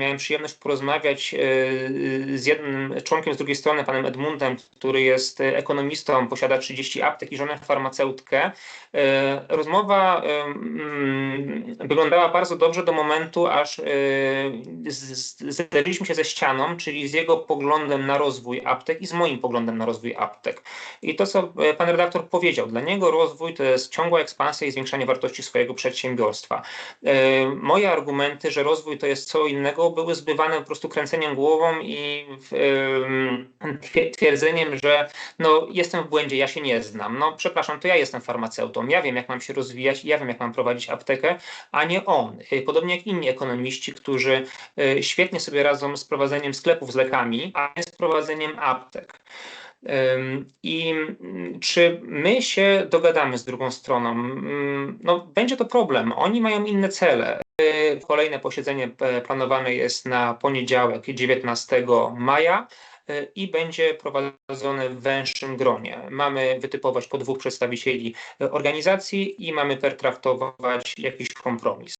miałem przyjemność porozmawiać e, z jednym członkiem z drugiej strony, panem Edmundem, który jest ekonomistą, posiada 30 aptek i żonę farmaceutkę. E, Rozmowa e, wyglądała bardzo dobrze do momentu, aż e, zderzyliśmy się ze ścianą, czyli z jego poglądem na rozwój aptek i z moim poglądem na rozwój aptek. I to, co e, pan redaktor powiedział, dla niego rozwój to jest ciągła ekspansja i zwiększanie wartości swojego przedsiębiorstwa. E, Moje argumenty, że rozwój to jest co innego, były zbywane po prostu kręceniem głową i em, twie- twierdzeniem, że no, jestem w błędzie, ja się nie znam. No przepraszam, to ja jestem farmaceutą, ja wiem jak mam się rozwijać, ja wiem jak mam prowadzić aptekę, a nie on. E, Podobnie jak inni ekonomiści, którzy e, świetnie sobie radzą z prowadzeniem sklepów z lekami, a nie z prowadzeniem aptek. I mm, czy my się dogadamy z drugą stroną? Mm, No, będzie to problem. Oni mają inne cele. Y, Kolejne posiedzenie e, planowane jest na poniedziałek, 19 maja y, i będzie prowadzone w węższym gronie. Mamy wytypować po dwóch przedstawicieli e, organizacji i mamy pertraktować jakiś kompromis.